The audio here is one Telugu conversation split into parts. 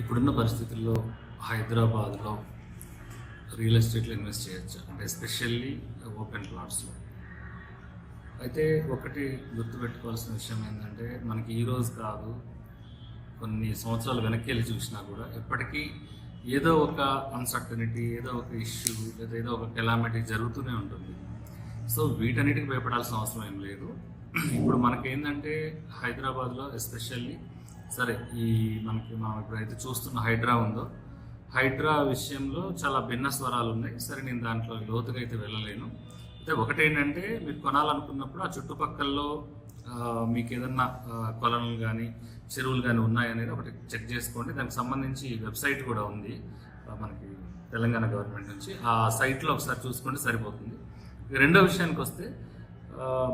ఇప్పుడున్న పరిస్థితుల్లో హైదరాబాద్లో రియల్ ఎస్టేట్లో ఇన్వెస్ట్ చేయొచ్చు. అంటే ఎస్పెషల్లీ ఓపెన్ ప్లాట్స్లో. అయితే ఒకటి గుర్తుపెట్టుకోవాల్సిన విషయం ఏంటంటే మనకి ఈరోజు కాదు కొన్ని సంవత్సరాలు వెనక్కి వెళ్ళి చూసినా కూడా ఎప్పటికీ ఏదో ఒక అన్సర్టనిటీ ఏదో ఒక ఇష్యూ లేదా ఏదో ఒక కెలామిటీ జరుగుతూనే ఉంటుంది. సో వీటన్నిటికి భయపడాల్సిన అవసరం ఏం లేదు. ఇప్పుడు మనకేంటంటే హైదరాబాద్లో ఎస్పెషల్లీ సరే ఈ మనకి మనం ఇప్పుడైతే చూస్తున్న హైడ్రా ఉందో హైడ్రా విషయంలో చాలా భిన్న స్వరాలు ఉన్నాయి. సరే నేను దాంట్లో లోతుగా అయితే వెళ్ళలేను. అయితే ఒకటేంటంటే మీరు కొనాలనుకున్నప్పుడు ఆ చుట్టుపక్కల్లో మీకు ఏదన్నా ఆ, కొలనులు కానీ చెరువులు కానీ ఉన్నాయనేది ఒకటి చెక్ చేసుకోండి. దానికి సంబంధించి వెబ్సైట్ కూడా ఉంది మనకి తెలంగాణ గవర్నమెంట్ నుంచి. ఆ సైట్లో ఒకసారి చూసుకుంటే సరిపోతుంది. రెండో విషయానికి వస్తే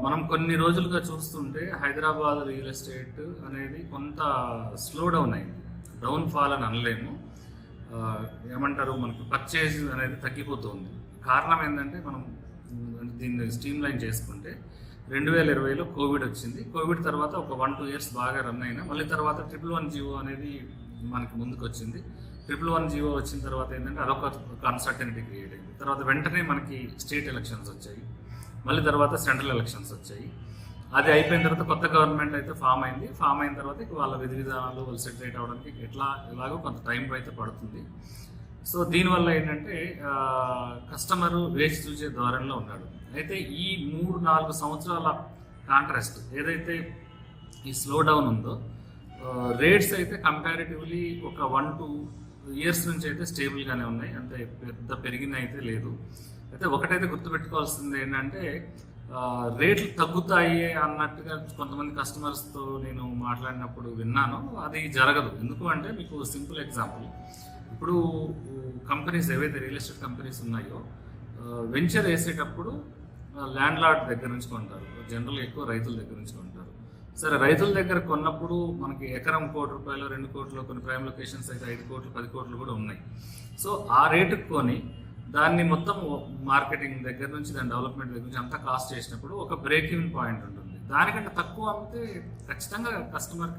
మనం కొన్ని రోజులుగా చూస్తుంటే హైదరాబాద్ రియల్ ఎస్టేట్ అనేది కొంత స్లో డౌన్ అయింది. డౌన్ ఫాల్ అని అనలేము. ఏమంటారు మనకు పర్చేజ్ అనేది తగ్గిపోతుంది. కారణం ఏంటంటే మనం దీన్ని స్ట్రీమ్ లైన్ చేసుకుంటే రెండు వేల ఇరవైలో కోవిడ్ వచ్చింది. కోవిడ్ తర్వాత ఒక వన్ టూ ఇయర్స్ బాగా రన్ అయినా మళ్ళీ తర్వాత ట్రిపుల్ వన్ జీవో అనేది మనకి ముందుకు వచ్చింది ట్రిపుల్ వన్ జీవో వచ్చిన తర్వాత ఏంటంటే అదొక అన్సర్టనిటీ క్రియేట్ అయింది. తర్వాత వెంటనే మనకి స్టేట్ ఎలక్షన్స్ వచ్చాయి. మళ్ళీ తర్వాత సెంట్రల్ ఎలక్షన్స్ వచ్చాయి. అది అయిపోయిన తర్వాత కొత్త గవర్నమెంట్ అయితే ఫామ్ అయింది. ఫామ్ అయిన తర్వాత ఇక వాళ్ళ విధి విధానాలు వాళ్ళు సెటిల్ అవడానికి ఎట్లా ఎలాగో కొంత టైం అయితే పడుతుంది. సో దీనివల్ల ఏంటంటే కస్టమర్ వేచి చూసే ధోరణిలో ఉన్నాడు. అయితే ఈ మూడు నాలుగు సంవత్సరాల కాంట్రాస్ట్ ఏదైతే ఈ స్లో డౌన్ ఉందో రేట్స్ అయితే కంపారిటివ్లీ ఒక వన్ టూ ఇయర్స్ నుంచి అయితే స్టేబుల్గానే ఉన్నాయి. అంటే పెద్ద పెరిగిన అయితే లేదు. అయితే ఒకటైతే గుర్తుపెట్టుకోవాల్సింది ఏంటంటే రేట్లు తగ్గుతాయి అన్నట్టుగా కొంతమంది కస్టమర్స్తో నేను మాట్లాడినప్పుడు విన్నాను. అది జరగదు. ఎందుకు అంటే మీకు సింపుల్ ఎగ్జాంపుల్ ఇప్పుడు కంపెనీస్ ఏవైతే రియల్ ఎస్టేట్ కంపెనీస్ ఉన్నాయో వెంచర్ వేసేటప్పుడు ల్యాండ్ లార్డ్ దగ్గర నుంచి కొంటారు. జనరల్ ఎక్కువ రైతుల దగ్గర నుంచి కొంటారు. సరే రైతుల దగ్గర కొన్నప్పుడు మనకి ఎకరం కోటి రూపాయలు రెండు కోట్లు కొన్ని ప్రైమ్ లొకేషన్స్ అయితే ఐదు కోట్లు పది కోట్లు కూడా ఉన్నాయి. సో ఆ రేటుకు కొని దాన్ని మొత్తం మార్కెటింగ్ దగ్గర నుంచి దాని డెవలప్మెంట్ దగ్గర నుంచి అంతా కాస్ట్ చేసినప్పుడు ఒక బ్రేక్ ఇన్ పాయింట్ ఉంటుంది. దానికంటే తక్కువ అమ్మితే ఖచ్చితంగా కస్టమర్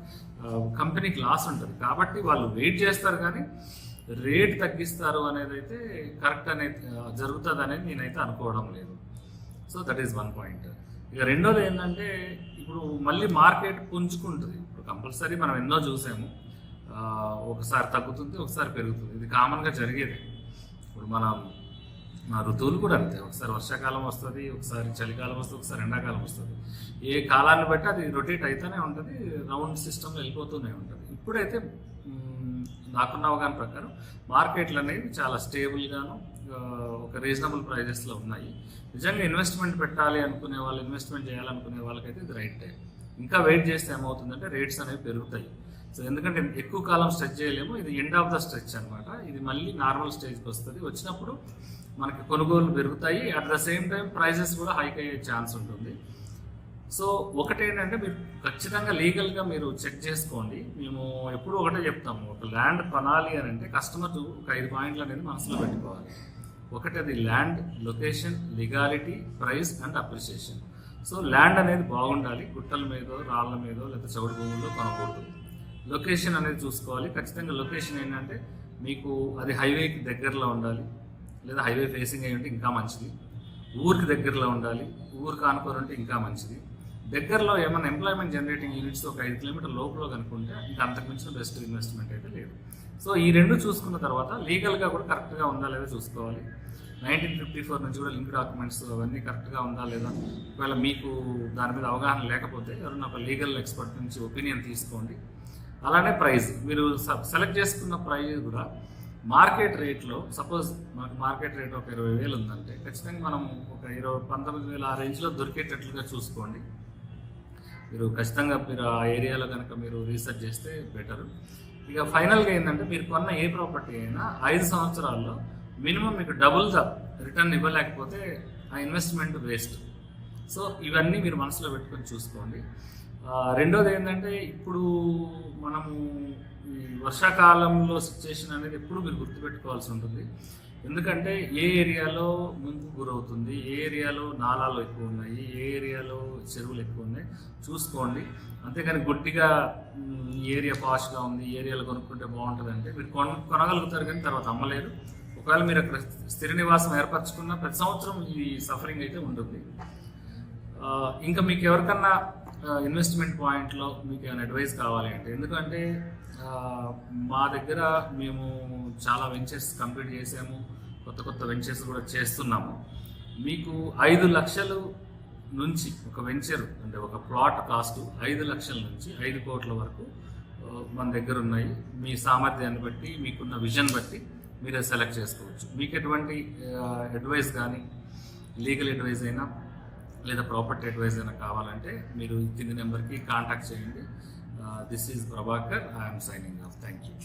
కంపెనీకి లాస్ ఉంటుంది. కాబట్టి వాళ్ళు వెయిట్ చేస్తారు కానీ రేట్ తగ్గిస్తారు అనేది అయితే కరెక్ట్ అనేది జరుగుతుంది అనేది నేనైతే అనుకోవడం లేదు. So that is one point ఇక రెండోది ఏంటంటే ఇప్పుడు మళ్ళీ మార్కెట్ పుంజుకుంటుంది. ఇప్పుడు కంపల్సరీ మనం ఎన్నో చూసాము. ఒకసారి తగ్గుతుంది ఒకసారి పెరుగుతుంది. ఇది కామన్గా జరిగేది. ఇప్పుడు మనం మా ఋతువులు కూడా అంతే. ఒకసారి వర్షాకాలం వస్తుంది ఒకసారి చలికాలం వస్తుంది ఒకసారి ఎండాకాలం వస్తుంది. ఏ కాలాన్ని బట్టి అది రొటేట్ అవుతూనే ఉంటుంది రౌండ్ సిస్టమ్ వెళ్ళిపోతూనే ఉంటుంది. ఇప్పుడైతే నాకున్న అవగాహన ప్రకారం మార్కెట్లు అనేవి చాలా స్టేబుల్గాను ఒక రీజనబుల్ ప్రైజెస్లో ఉన్నాయి. నిజంగా ఇన్వెస్ట్మెంట్ పెట్టాలి అనుకునే వాళ్ళు ఇన్వెస్ట్మెంట్ చేయాలనుకునే వాళ్ళకైతే ఇది రైట్ టైం ఇంకా వెయిట్ చేస్తే ఏమవుతుందంటే రేట్స్ అనేవి పెరుగుతాయి. సో ఎందుకంటే ఎక్కువ కాలం స్ట్రెచ్ చేయలేము ఇది ఎండ్ ఆఫ్ ద స్ట్రెచ్ అనమాట ఇది మళ్ళీ నార్మల్ స్టేజ్కి వస్తుంది. వచ్చినప్పుడు మనకి కొనుగోలు పెరుగుతాయి. At the same time prices కూడా హైక్ అయ్యే ఛాన్స్ ఉంటుంది. సో ఒకటేంటంటే మీరు ఖచ్చితంగా లీగల్గా మీరు చెక్ చేసుకోండి. మేము ఎప్పుడు ఒకటే చెప్తాము. ఒక ల్యాండ్ కొనాలి అని అంటే కస్టమర్ ఒక ఐదు పాయింట్లు అనేది మనసులో పెట్టుకోవాలి. ఒకటి అది land location legality price and appreciation so land అనేది బాగుండాలి. గుట్టల మీదో రాళ్ళ మీదో లేదా చౌడు భూముల్లో కొనకూడదు. లొకేషన్ అనేది చూసుకోవాలి. ఖచ్చితంగా లొకేషన్ ఏంటంటే మీకు అది హైవేకి దగ్గరలో ఉండాలి. లేదా హైవే ఫేసింగ్ అయి ఉంటే ఇంకా మంచిది. ఊరికి దగ్గరలో ఉండాలి. ఊరికి ఆనుకొని ఉంటే ఇంకా మంచిది. దగ్గరలో ఏమైనా ఎంప్లాయ్మెంట్ జనరేటింగ్ యూనిట్స్ ఒక ఐదు కిలోమీటర్ లోపల కనుక్కుంటే ఇంకా అంతకు మించిన బెస్ట్ ఇన్వెస్ట్మెంట్ అయితే లేదు. సో ఈ రెండు చూసుకున్న తర్వాత లీగల్గా కూడా కరెక్ట్గా ఉందా లేదా చూసుకోవాలి. నైన్టీన్ ఫిఫ్టీ ఫోర్ నుంచి కూడా లింక్ డాక్యుమెంట్స్ అవన్నీ కరెక్ట్గా ఉందా లేదా? ఒకవేళ మీకు దాని మీద అవగాహన లేకపోతే ఎవరైనా ఒక లీగల్ ఎక్స్పర్ట్ నుంచి ఒపీనియన్ తీసుకోండి. అలానే ప్రైస్ మీరు సెలెక్ట్ చేసుకున్న ప్రైస్ కూడా మార్కెట్ రేట్లో సపోజ్ మనకు మార్కెట్ రేట్ ఒక ఇరవై వేలు ఉందంటే ఖచ్చితంగా మనం ఒక ఇరవై పంతొమ్మిది వేల ఆ రేంజ్లో దొరికేటట్లుగా చూసుకోండి. మీరు ఖచ్చితంగా మీరు ఆ ఏరియాలో కనుక మీరు రీసెర్చ్ చేస్తే బెటర్. ఇక ఫైనల్గా ఏంటంటే మీరు కొన్న ఏ ప్రాపర్టీ అయినా ఐదు సంవత్సరాల్లో మినిమం మీకు డబుల్ ద రిటర్న్ ఇవ్వలేకపోతే ఆ ఇన్వెస్ట్మెంట్ వేస్ట్. సో ఇవన్నీ మీరు మనసులో పెట్టుకొని చూసుకోండి. రెండోది ఏంటంటే ఇప్పుడు మనము ఈ వర్షాకాలంలో సిచ్యుయేషన్ అనేది ఎప్పుడు మీరు గుర్తుపెట్టుకోవాల్సి ఉంటుంది. ఎందుకంటే ఏ ఏరియాలో ముంపు గురవుతుంది ఏ ఏరియాలో నాలాలు ఎక్కువ ఉన్నాయి ఏ ఏరియాలో చెరువులు ఎక్కువ ఉన్నాయి చూసుకోండి. అంతేకాని గుడ్డిగా ఏరియా పాష్గా ఉంది ఏరియాలో కొనుక్కుంటే బాగుంటుంది అంటే మీరు కొన కొనగలుగుతారు కానీ తర్వాత అమ్మలేరు. ఒకవేళ మీరు అక్కడ స్థిర నివాసం ఏర్పరచుకున్న ప్రతి సంవత్సరం ఈ సఫరింగ్ అయితే ఉంటుంది. ఇంకా మీకు ఎవరికన్నా ఇన్వెస్ట్మెంట్ పాయింట్లో మీకు ఏమైనా అడ్వైస్ కావాలి అంటే. ఎందుకంటే మా దగ్గర మేము చాలా వెంచర్స్ కంప్లీట్ చేసాము. కొత్త కొత్త వెంచర్స్ కూడా చేస్తున్నాము. మీకు ఐదు లక్షలు నుంచి ఒక వెంచర్ అంటే ఒక ప్లాట్ కాస్ట్ ఐదు లక్షల నుంచి ఐదు కోట్ల వరకు మన దగ్గర ఉన్నాయి. మీ సామర్థ్యాన్ని బట్టి మీకున్న విజన్ బట్టి మీరే సెలెక్ట్ చేసుకోవచ్చు. మీకు ఎటువంటి అడ్వైస్ కానీ లీగల్ అడ్వైస్ అయినా లేదా ప్రాపర్టీ అడ్వైస్ అయినా కావాలంటే మీరు కింది నెంబర్కి కాంటాక్ట్ చేయండి. This is Prabhakar I'm signing off thank you